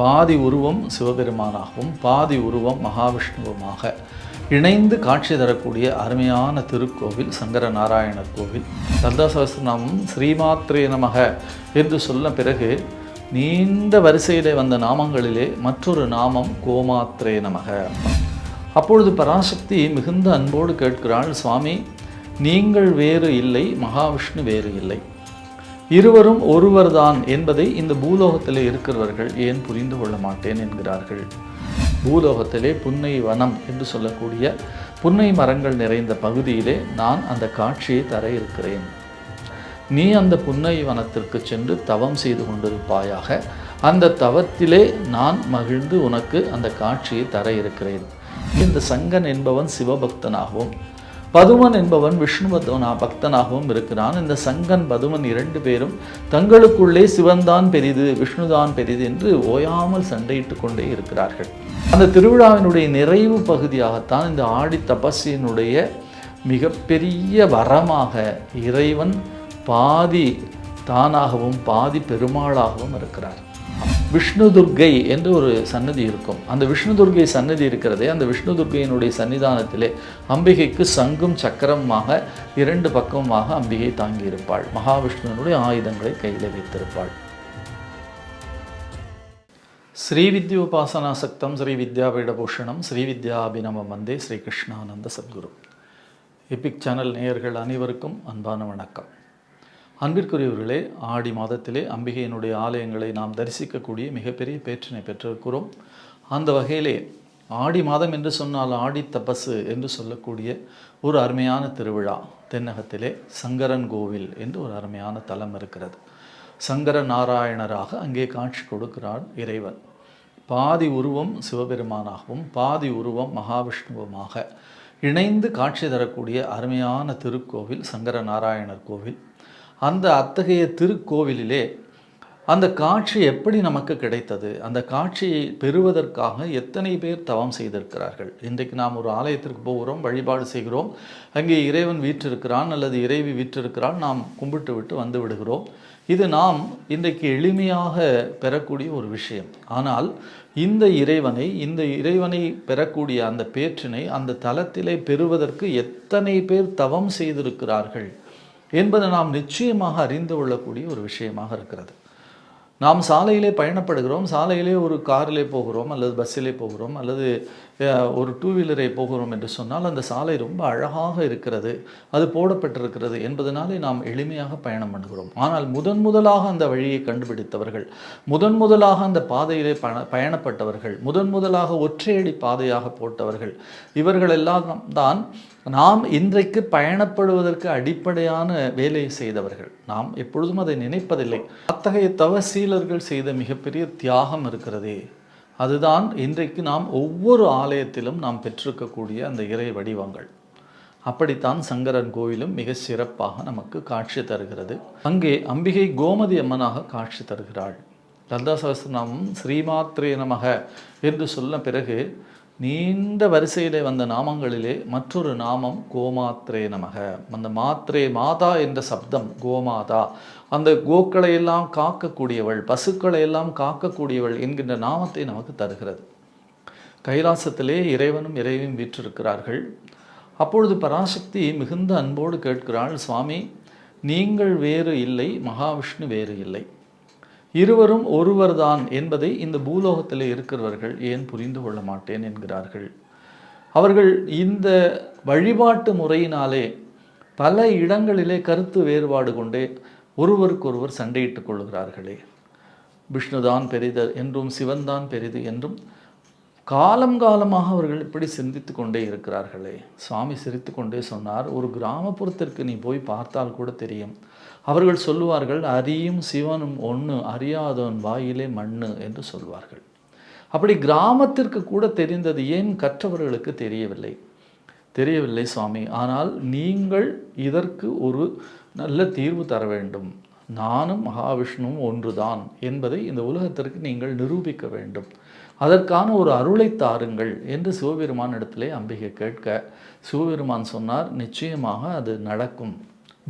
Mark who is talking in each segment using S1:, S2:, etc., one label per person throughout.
S1: பாதி உருவம் சிவபெருமானாகவும் பாதி உருவம் மகாவிஷ்ணுவுமாக இணைந்து காட்சி தரக்கூடிய அருமையான திருக்கோவில் சங்கர நாராயணர் கோவில். லலிதா சகஸ்திரநாமம் ஸ்ரீமாத்ரே நமக என்று சொன்ன பிறகு நீண்ட வரிசையிலே வந்த நாமங்களிலே மற்றொரு நாமம் கோமாத்ரே நமக. அப்பொழுது பராசக்தி மிகுந்த அன்போடு கேட்கிறாள் சுவாமி நீங்கள் வேறு இல்லை மகாவிஷ்ணு வேறு இல்லை. இருவரும் ஒருவர்தான் என்பதை இந்த பூலோகத்தில் இருக்கிறவர்கள் ஏன் புரிந்து கொள்ள மாட்டேன் என்கிறார்கள். பூலோகத்திலே புன்னை வனம் என்று சொல்லக்கூடிய புன்னை மரங்கள் நிறைந்த பகுதியிலே நான் அந்த காட்சியை தர இருக்கிறேன். நீ அந்த புன்னை வனத்திற்கு சென்று தவம் செய்து கொண்டிருப்பாயாக அந்த தவத்திலே நான் மகிழ்ந்து உனக்கு அந்த காட்சியை தர இருக்கிறேன். இந்த சங்கன் என்பவன் சிவபக்தனாகவும் பதுமன் என்பவன் விஷ்ணுவத்தவனா பக்தனாகவும் இருக்கிறான். இந்த சங்கன் பதுமன் இரண்டு பேரும் தங்களுக்குள்ளே சிவன்தான் பெரிது விஷ்ணுதான் பெரிது என்று ஓயாமல் சண்டையிட்டு கொண்டே இருக்கிறார்கள். அந்த திருவிழாவினுடைய நிறைவு பகுதியாகத்தான் இந்த ஆடி தபஸினுடைய மிகப்பெரிய வரமாக இறைவன் பாதி தானாகவும் பாதி பெருமாளாகவும் இருக்கிறார். விஷ்ணு துர்க்கை என்று ஒரு சன்னதி இருக்கும். அந்த விஷ்ணு துர்க்கை சன்னதி இருக்கிறதே அந்த விஷ்ணு துர்க்கையினுடைய சன்னிதானத்திலே அம்பிகைக்கு சங்கும் சக்கரமாக இரண்டு பக்கமாக அம்பிகை தாங்கியிருப்பாள். மகாவிஷ்ணுவனுடைய ஆயுதங்களை கையில் வைத்திருப்பாள். ஸ்ரீ வித்யோபாசனா சக்தம் ஸ்ரீ வித்யாபீடபூஷணம் ஸ்ரீ வித்யாபினமம் வந்தே ஸ்ரீ கிருஷ்ணானந்த சத்குரு. எபிக் சேனல் நேயர்கள் அனைவருக்கும் அன்பான வணக்கம். அன்பிற்குரியவர்களே ஆடி மாதத்திலே அம்பிகையினுடைய ஆலயங்களை நாம் தரிசிக்கக்கூடிய மிகப்பெரிய பேற்றினை பெற்றிருக்கிறோம். அந்த வகையிலே ஆடி மாதம் என்று சொன்னால் ஆடி தபசு என்று சொல்லக்கூடிய ஒரு அருமையான திருவிழா. தென்னகத்திலே சங்கரன் கோவில் என்று ஒரு அருமையான தலம் இருக்கிறது. சங்கர நாராயணராக அங்கே காட்சி கொடுக்கிறார் இறைவன். பாதி உருவம் சிவபெருமானாகவும் பாதி உருவம் மகாவிஷ்ணுவுமாக இணைந்து காட்சி தரக்கூடிய அருமையான திருக்கோவில் சங்கர நாராயணர் கோவில். அந்த அத்தகைய திருக்கோவிலிலே அந்த காட்சி எப்படி நமக்கு கிடைத்தது? அந்த காட்சியை பெறுவதற்காக எத்தனை பேர் தவம் செய்திருக்கிறார்கள்? இன்றைக்கு நாம் ஒரு ஆலயத்திற்கு போகிறோம் வழிபாடு செய்கிறோம். அங்கே இறைவன் வீற்றிருக்கிறான் அல்லது இறைவி வீற்றிருக்கிறான் நாம் கும்பிட்டு விட்டு வந்து விடுகிறோம். இது நாம் இன்றைக்கு எளிமையாக பெறக்கூடிய ஒரு விஷயம். ஆனால் இந்த இறைவனை இந்த இறைவனை பெறக்கூடிய அந்த பேற்றினை அந்த தலத்திலே பெறுவதற்கு எத்தனை பேர் தவம் செய்திருக்கிறார்கள்? என்பதை நாம் நிச்சயமாக அறிந்து கொள்ளக்கூடிய ஒரு விஷயமாக இருக்கிறது. நாம் சாலையிலே பயணப்படுகிறோம் சாலையிலே ஒரு காரிலே போகிறோம் அல்லது பஸ்ஸிலே போகிறோம் அல்லது ஒரு டூ வீலரை போகிறோம் என்று சொன்னால் அந்த சாலை ரொம்ப அழகாக இருக்கிறது அது போடப்பட்டிருக்கிறது என்பதனாலே நாம் எளிமையாக பயணம் பண்ணுகிறோம். ஆனால் முதன் முதலாக அந்த வழியை கண்டுபிடித்தவர்கள் முதன் முதலாக அந்த பாதையிலே பண பயணப்பட்டவர்கள் முதன் முதலாக ஒற்றையடி பாதையாக போட்டவர்கள் இவர்களெல்லாம் தான் நாம் இன்றைக்கு பயணப்படுவதற்கு அடிப்படையான வேலையை செய்தவர்கள். நாம் எப்பொழுதும் அதை நினைப்பதில்லை. அத்தகைய தவசீலர்கள் செய்த மிகப்பெரிய தியாகம் இருக்கிறதே. அதுதான் இன்றைக்கு நாம் ஒவ்வொரு ஆலயத்திலும் நாம் பெற்றிருக்கக்கூடிய அந்த இறை வடிவங்கள். அப்படித்தான் சங்கரன் கோவிலும் மிக சிறப்பாக நமக்கு காட்சி தருகிறது. அங்கே அம்பிகை கோமதி அம்மனாக காட்சி தருகிறாள். லலிதா சகஸ்திரநாமம் ஸ்ரீமாத்ரே நமக என்று சொன்ன பிறகு நீண்ட வரிசையிலே வந்த நாமங்களிலே மற்றொரு நாமம் கோமாத்ரே நமக. அந்த மாத்ரே மாதா என்ற சப்தம் கோமாதா. அந்த கோக்களை எல்லாம் காக்கக்கூடியவள் பசுக்களை எல்லாம் காக்கக்கூடியவள் என்கின்ற நாமத்தை நமக்கு தருகிறது. கைலாசத்திலே இறைவனும் இறைவியும் வீற்றிருக்கிறார்கள். அப்பொழுது பராசக்தி மிகுந்த அன்போடு கேட்கிறாள் சுவாமி நீங்கள் வேறு இல்லை மகாவிஷ்ணு வேறு இல்லை. இருவரும் ஒருவர்தான் என்பதை இந்த பூலோகத்தில் இருக்கிறவர்கள் ஏன் புரிந்து கொள்ள மாட்டேன் என்கிறார்கள். அவர்கள் இந்த வழிபாட்டு முறையினாலே பல இடங்களிலே கருத்து வேறுபாடு கொண்டே ஒருவருக்கொருவர் சண்டையிட்டுக் கொள்கிறார்களே. விஷ்ணுதான் பெரிது என்றும் சிவன்தான் பெரிது என்றும் காலம் காலமாக அவர்கள் இப்படி சிந்தித்து கொண்டே இருக்கிறார்களே. சுவாமி சிரித்து கொண்டே சொன்னார் ஒரு கிராமப்புறத்திற்கு நீ போய் பார்த்தால் கூட தெரியும். அவர்கள் சொல்லுவார்கள் அரியும் சிவனும் ஒன்று அறியாதவன் வாயிலே மண்ணு என்று சொல்வார்கள். அப்படி கிராமத்திற்கு கூட தெரிந்தது ஏன் கற்றவர்களுக்கு தெரியவில்லை? தெரியவில்லை சுவாமி. ஆனால் நீங்கள் இதற்கு ஒரு நல்ல தீர்வு தர வேண்டும். நானும் மகாவிஷ்ணுவும் ஒன்றுதான் என்பதை இந்த உலகத்திற்கு நீங்கள் நிரூபிக்க வேண்டும். அதற்கான ஒரு அருளை தாருங்கள் என்று சிவபெருமான் இடத்திலே அம்பிகை கேட்க சிவபெருமான் சொன்னார் நிச்சயமாக அது நடக்கும்.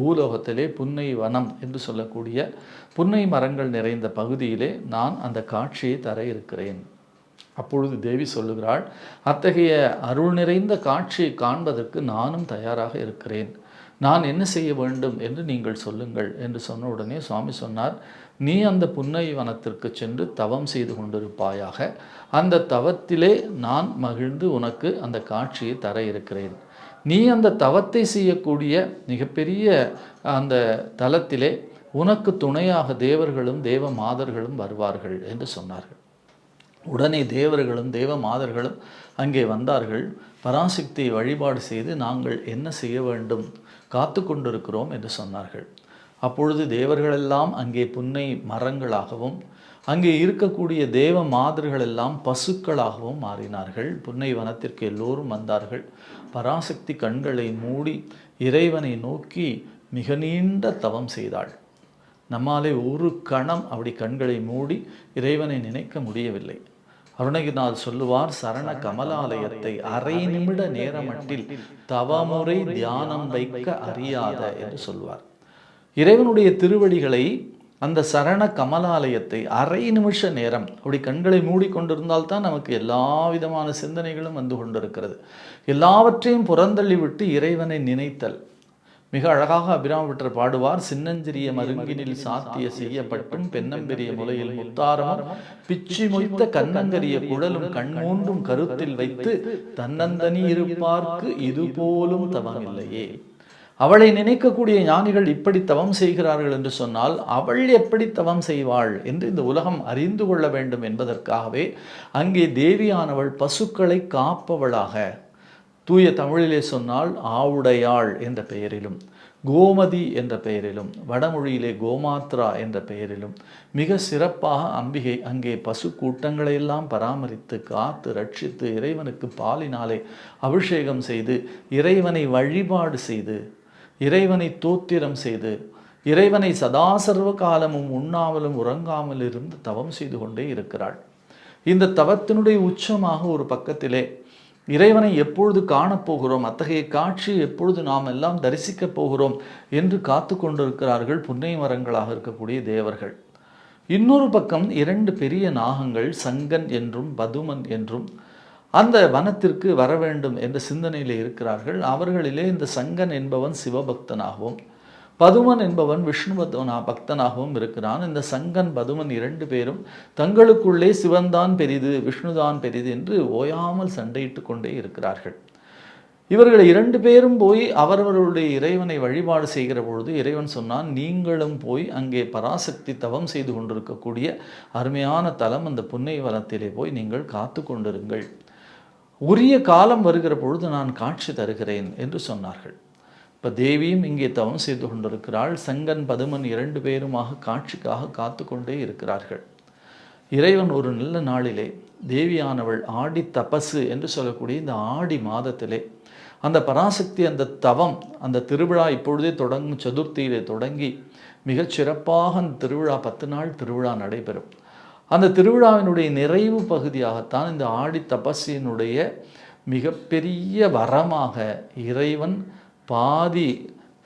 S1: பூலோகத்திலே புன்னை வனம் என்று சொல்லக்கூடிய புன்னை மரங்கள் நிறைந்த பகுதியிலே நான் அந்த காட்சியை தர இருக்கிறேன். அப்பொழுது தேவி சொல்லுகிறாள் அத்தகைய அருள் நிறைந்த காட்சியை காண்பதற்கு நானும் தயாராக இருக்கிறேன். நான் என்ன செய்ய வேண்டும் என்று நீங்கள் சொல்லுங்கள் என்று சொன்ன உடனே சுவாமி சொன்னார் நீ அந்த புன்னை வனத்திற்கு சென்று தவம் செய்து கொண்டிருப்பாயாக. அந்த தவத்திலே நான் மகிழ்ந்து உனக்கு அந்த காட்சியை தர இருக்கிறேன். நீ அந்த தவத்தை செய்யக்கூடிய மிகப்பெரிய அந்த தலத்திலே உனக்கு துணையாக தேவர்களும் தேவ மாதர்களும் வருவார்கள் என்று சொன்னார்கள். உடனே தேவர்களும் தேவ மாதர்களும் அங்கே வந்தார்கள். பராசக்தியை வழிபாடு செய்து நாங்கள் என்ன செய்ய வேண்டும்? காத்து கொண்டிருக்கிறோம் என்று சொன்னார்கள். அப்பொழுது தேவர்களெல்லாம் அங்கே புன்னை மரங்களாகவும் அங்கே இருக்கக்கூடிய தேவ மாதர்கள் எல்லாம் பசுக்களாகவும் மாறினார்கள். புன்னை வனத்திற்கு எல்லோரும் வந்தார்கள். பராசக்தி கண்களை மூடி இறைவனை நோக்கி மிக நீண்ட தவம் செய்தாள். நம்மாலே ஒரு கணம் அப்படி கண்களை மூடி இறைவனை நினைக்க முடியவில்லை. அருணகிரிநாத் சொல்லுவார் சரண கமலாலயத்தை அரை நிமிட நேரமட்டில் தவமுறை தியானம் வைக்க அறியாத என்று சொல்வார். இறைவனுடைய திருவடிகளை அந்த சரண கமலாலயத்தை அரை நிமிஷ நேரம் அப்படி கண்களை மூடிக்கொண்டிருந்தால் தான் நமக்கு எல்லா விதமான சிந்தனைகளும் வந்து கொண்டிருக்கிறது. எல்லாவற்றையும் புறந்தள்ளி விட்டு இறைவனை நினைத்தல். மிக அழகாக அபிராமபட்டர் பாடுவார் சின்னஞ்சிறிய மருங்கினில் சாத்திய செய்யப்பட்டும் பெண்ணம்பெரிய முலையில் முத்தாரமும் பிச்சி மொய்த்த கண்ணங்கரிய குழலும் கண்மூன்றும் கருத்தில் வைத்து தன்னந்தனி இருப்பார்க்கு இது போலும் தவம் அவளை நினைக்கக்கூடிய ஞானிகள் இப்படி தவம் செய்கிறார்கள் என்று சொன்னால் அவள் எப்படி தவம் செய்வாள் என்று இந்த உலகம் அறிந்து கொள்ள வேண்டும் என்பதற்காகவே அங்கே தேவியானவள் பசுக்களை காப்பவளாக. தூய தமிழிலே சொன்னால் ஆவுடையாள் என்ற பெயரிலும் கோமதி என்ற பெயரிலும் வடமொழியிலே கோமாத்ரா என்ற பெயரிலும் மிக சிறப்பாக அம்பிகை அங்கே பசு கூட்டங்களையெல்லாம் பராமரித்து காத்து ரட்சித்து இறைவனுக்கு பாலினாலே அபிஷேகம் செய்து இறைவனை வழிபாடு செய்து இறைவனை தோத்திரம் செய்து இறைவனை சதா சர்வ காலமும் உண்ணாமலும் உறங்காமல் இருந்து தவம் செய்து கொண்டே இருக்கிறாள். இந்த தவத்தினுடைய உச்சமாக ஒரு பக்கத்திலே இறைவனை எப்பொழுது காணப்போகிறோம் அத்தகைய காட்சி எப்பொழுது நாம் எல்லாம் தரிசிக்கப் போகிறோம் என்று காத்து கொண்டிருக்கிறார்கள் புன்னை மரங்களாக இருக்கக்கூடிய தேவர்கள். இன்னொரு பக்கம் இரண்டு பெரிய நாகங்கள் சங்கன் என்றும் பதுமன் என்றும் அந்த வனத்திற்கு வர வேண்டும் என்ற சிந்தனையில் இருக்கிறார்கள். அவர்களிலே இந்த சங்கன் என்பவன் சிவபக்தனாகவும் பதுமன் என்பவன் விஷ்ணு பக்தனாகவும் இருக்கிறான். இந்த சங்கன் பதுமன் இரண்டு பேரும் தங்களுக்குள்ளே சிவன்தான் பெரிது விஷ்ணுதான் பெரிது என்று ஓயாமல் சண்டையிட்டு கொண்டே இருக்கிறார்கள். இவர்கள் இரண்டு பேரும் போய் அவரவர்களுடைய இறைவனை வழிபாடு செய்கிற பொழுது இறைவன் சொன்னான் நீங்களும் போய் அங்கே பராசக்தி தவம் செய்து கொண்டிருக்கக்கூடிய அருமையான தலம் அந்த புன்னை வனத்திலே போய் நீங்கள் காத்து கொண்டிருங்கள். உரிய காலம் வருகிற பொழுது நான் காட்சி தருகிறேன் என்று சொன்னார்கள். இப்போ தேவியும் இங்கே தவம் செய்து கொண்டிருக்கிறாள். சங்கன் பதுமன் இரண்டு பேருமாக காட்சிக்காக காத்து கொண்டே இருக்கிறார்கள். இறைவன் ஒரு நல்ல நாளிலே தேவியானவள் ஆடி தபசு என்று சொல்லக்கூடிய இந்த ஆடி மாதத்திலே அந்த பராசக்தி அந்த தவம் அந்த திருவிழா இப்பொழுதே தொடங்கும் சதுர்த்தியிலே தொடங்கி மிகச் சிறப்பாக அந்த திருவிழா பத்து நாள் திருவிழா நடைபெறும். அந்த திருவிழாவினுடைய நிறைவு பகுதியாகத்தான் இந்த ஆடி தபஸினுடைய மிகப்பெரிய வரமாக இறைவன் பாதி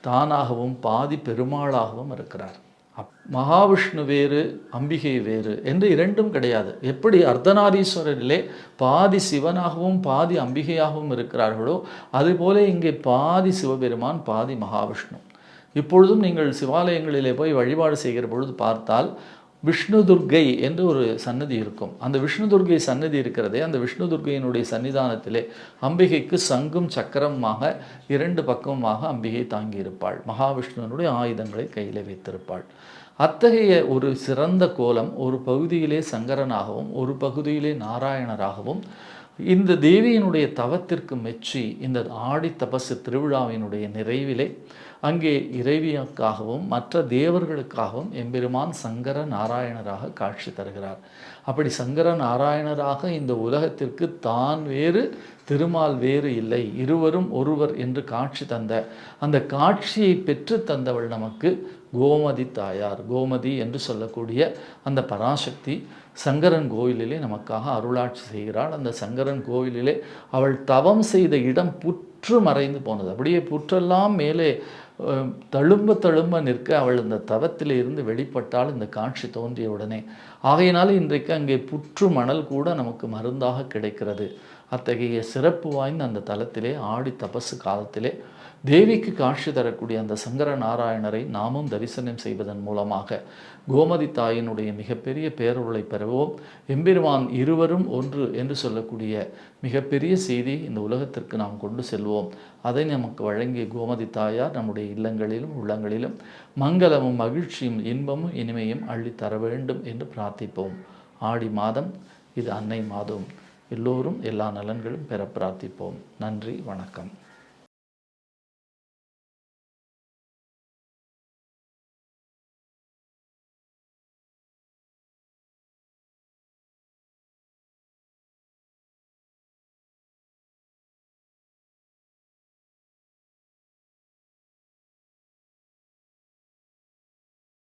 S1: தானாகவும் பாதி பெருமாளாகவும் இருக்கிறார். அப் மகாவிஷ்ணு வேறு அம்பிகை வேறு என்று இரண்டும் கிடையாது. எப்படி அர்த்தநாரீஸ்வரரிலே பாதி சிவனாகவும் பாதி அம்பிகையாகவும் இருக்கிறார்களோ அதுபோல இங்கே பாதி சிவபெருமான் பாதி மகாவிஷ்ணு. இப்பொழுதும் நீங்கள் சிவாலயங்களிலே போய் வழிபாடு செய்கிற பொழுது பார்த்தால் விஷ்ணு துர்க்கை என்று ஒரு சன்னதி இருக்கும். அந்த விஷ்ணு துர்க்கை சன்னதி இருக்கிறதே அந்த விஷ்ணு துர்க்கையினுடைய சன்னிதானத்திலே அம்பிகைக்கு சங்கும் சக்கரமாக இரண்டு பக்கமாக அம்பிகை தாங்கியிருப்பாள். மகாவிஷ்ணுவனுடைய ஆயுதங்களை கையில் வைத்திருப்பாள். அத்தகைய ஒரு சிறந்த கோலம் ஒரு பகுதியிலே சங்கரனாகவும் ஒரு பகுதியிலே நாராயணராகவும் இந்த தேவியினுடைய தவத்திற்கு மெச்சி இந்த ஆடி தபசு திருவிழாவினுடைய நிறைவிலே அங்கே இறைவியாக்காகவும் மற்ற தேவர்களுக்காகவும் எம்பெருமான் சங்கர நாராயணராக காட்சி தருகிறார். அப்படி சங்கர நாராயணராக இந்த உலகத்திற்கு தான் வேறு திருமால் வேறு இல்லை. இருவரும் ஒருவர் என்று காட்சி தந்த அந்த காட்சியை பெற்று தந்தவள் நமக்கு கோமதி தாயார். கோமதி என்று சொல்லக்கூடிய அந்த பராசக்தி சங்கரன் கோவிலிலே நமக்காக அருளாட்சி செய்கிறாள். அந்த சங்கரன் கோவிலிலே அவள் தவம் செய்த இடம் புற்று மறைந்து போனது. அப்படியே புற்றெல்லாம் மேலே தழும்ப தழும்ப நிற்க அவள் இந்த தவத்தில் இருந்து வெளிப்பட்டால் இந்த காட்சி தோன்றிய உடனே ஆகையினால இன்றைக்கு அங்கே புற்று மணல் கூட நமக்கு மருந்தாக கிடைக்கிறது. அத்தகைய சிறப்பு வாய்ந்த அந்த தலத்திலே ஆடி தபசு காலத்திலே தேவிக்கு காட்சி தரக்கூடிய அந்த சங்கர நாராயணரை நாமும் தரிசனம் செய்வதன் மூலமாக கோமதி தாயினுடைய மிகப்பெரிய பேரொருளை பெறுவோம். எம்பெருமான் இருவரும் ஒன்று என்று சொல்லக்கூடிய மிகப்பெரிய செய்தி இந்த உலகத்திற்கு நாம் கொண்டு செல்வோம். அதை நமக்கு வழங்கிய கோமதி தாயார் நம்முடைய இல்லங்களிலும் உள்ளங்களிலும் மங்களமும் மகிழ்ச்சியும் இன்பமும் இனிமையும் அள்ளித் தர வேண்டும் என்று பிரார்த்திப்போம். ஆடி மாதம் இது அன்னை மாதம். எல்லோரும் எல்லா நலன்களும் பெற பிரார்த்திப்போம். நன்றி வணக்கம்.